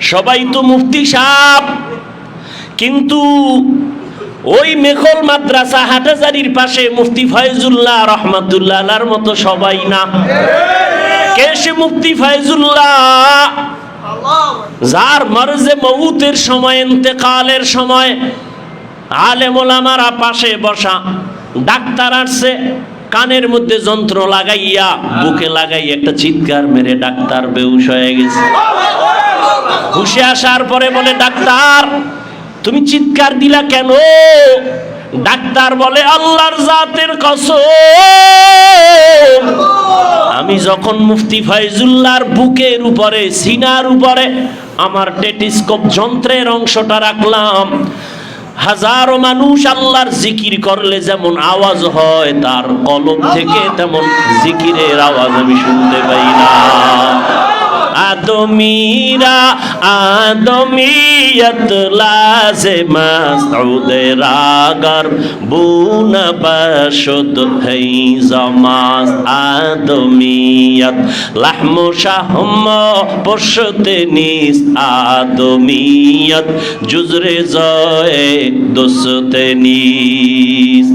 সবাই তো মুফতি সাহ কিন্তু ওই মেখল মাদ্রাসা হাটাজারির পাশে মুফতি ফয়জুল্লাহ রহমাতুল্লাহ মতো সবাই না। কে সে মুফতি ফয়জুল্লাহ? যার মরজে মৌতের সময়, ইন্তেকালের সময় আলেম ওলামারা পাশে বসা, ডাক্তার আসছে, কানের মধ্যে যন্ত্র লাগাইয়া, বুকে লাগাই একটা চিৎকার মেরে ডাক্তার বেউস হয়ে গেছে। হুশে আসার পরে বলে, ডাক্তার, তুমি চিৎকার দিলা কেন? ডাক্তার বলে, আল্লাহর জাতের কসম। আমি যখন মুফতি ফাইজুল্লাহর বুকের উপরে, সিনার উপরে আমার টেটিস্কোপ যন্ত্রের অংশটা রাখলাম, হাজারো মানুষ আল্লাহর জিকির করলে যেমন আওয়াজ হয়, তার কলম থেকে তেমন জিকিরের আওয়াজ আমি শুনতে পাই না। আদমিরা, আদমিয়ত লাজে মাসউদের আগার, বুনা বাসদ হেই জমাস আদমিয়ত। লাহম শাহম পশতে নিস আদমিয়ত, জুজরে জয়ে দোসতে নিস।